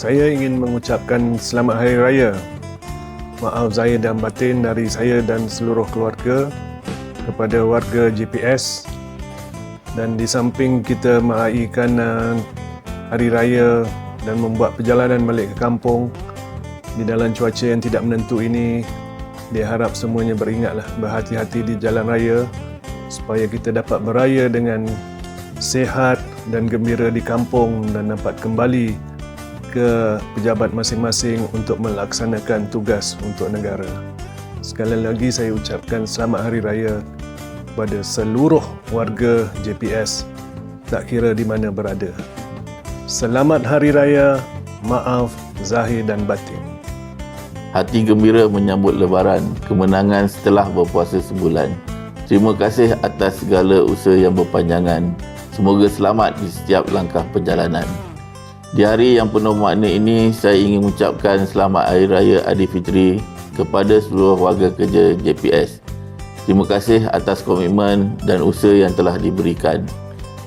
Saya ingin mengucapkan selamat hari raya. Maaf zahir dan batin dari saya dan seluruh keluarga kepada warga GPS dan di samping kita meraihkan uh, hari raya dan membuat perjalanan balik ke kampung di dalam cuaca yang tidak menentu ini diharap semuanya beringatlah berhati-hati di jalan raya supaya kita dapat beraya dengan sehat dan gembira di kampung dan dapat kembali ke pejabat masing-masing untuk melaksanakan tugas untuk negara. Sekali lagi saya ucapkan selamat hari raya kepada seluruh warga JPS tak kira di mana berada. Selamat hari raya, maaf zahir dan batin. Hati gembira menyambut lebaran, kemenangan setelah berpuasa sebulan. Terima kasih atas segala usaha yang berpanjangan. Semoga selamat di setiap langkah perjalanan. Di hari yang penuh makna ini, saya ingin mengucapkan selamat Hari Raya Aidilfitri kepada seluruh warga kerja JPS. Terima kasih atas komitmen dan usaha yang telah diberikan.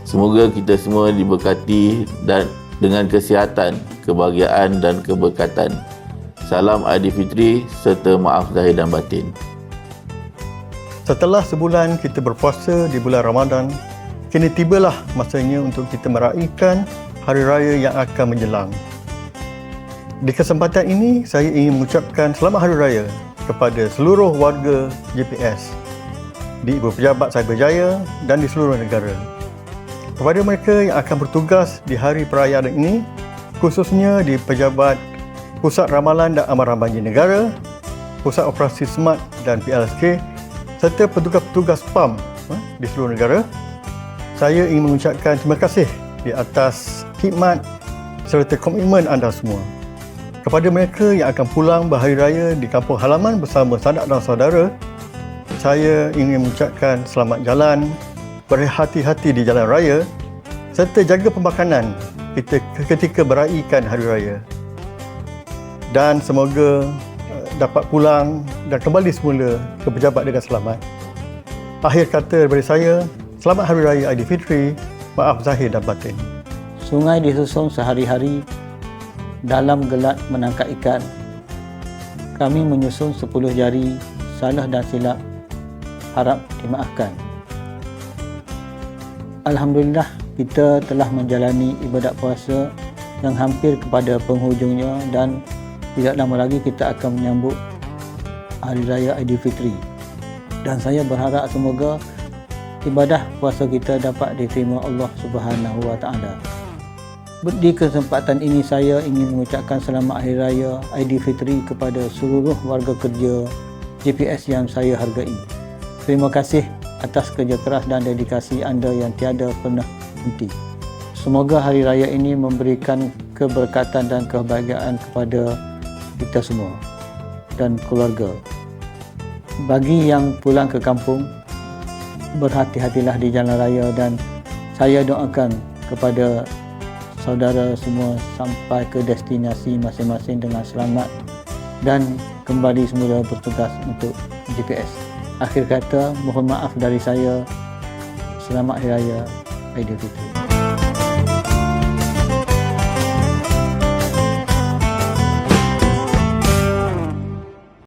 Semoga kita semua diberkati dan dengan kesihatan, kebahagiaan dan keberkatan. Salam Aidilfitri serta maaf zahir dan batin. Setelah sebulan kita berpuasa di bulan Ramadan, kini tibalah masanya untuk kita meraihkan hari raya yang akan menjelang. Di kesempatan ini, saya ingin mengucapkan selamat hari raya kepada seluruh warga JPS di Ibu Pejabat Cyberjaya dan di seluruh negara. Kepada mereka yang akan bertugas di hari perayaan ini, khususnya di Pejabat Pusat Ramalan dan Amaran Banjir Negara, Pusat Operasi Smart dan PLSK serta petugas-petugas PAM eh, di seluruh negara, saya ingin mengucapkan terima kasih di atas khidmat serta komitmen anda semua. Kepada mereka yang akan pulang berhari raya di kampung halaman bersama sanak dan saudara, saya ingin mengucapkan selamat jalan, berhati-hati di jalan raya serta jaga pemakanan kita ketika meraihkan hari raya. Dan semoga eh, dapat pulang dan kembali semula ke pejabat dengan selamat. Akhir kata daripada saya, selamat Hari Raya Aidilfitri, maaf zahir dan batin. Sungai disusun sehari-hari dalam gelat menangkap ikan. Kami menyusun 10 jari, salah dan silap, harap dimaafkan. Alhamdulillah, kita telah menjalani ibadat puasa yang hampir kepada penghujungnya dan tidak lama lagi kita akan menyambut Hari Raya Aidilfitri. Dan saya berharap semoga ibadah puasa kita dapat diterima Allah Subhanahu Wa Taala. Di kesempatan ini saya ingin mengucapkan selamat Hari Raya Aidilfitri kepada seluruh warga kerja GPS yang saya hargai. Terima kasih atas kerja keras dan dedikasi anda yang tiada pernah henti. Semoga hari raya ini memberikan keberkatan dan kebahagiaan kepada kita semua dan keluarga. Bagi yang pulang ke kampung, berhati-hatilah di jalan raya dan saya doakan kepada saudara semua sampai ke destinasi masing-masing dengan selamat dan kembali semula bertugas untuk GPS. Akhir kata, mohon maaf dari saya. Selamat Hari Raya Aidilfitri.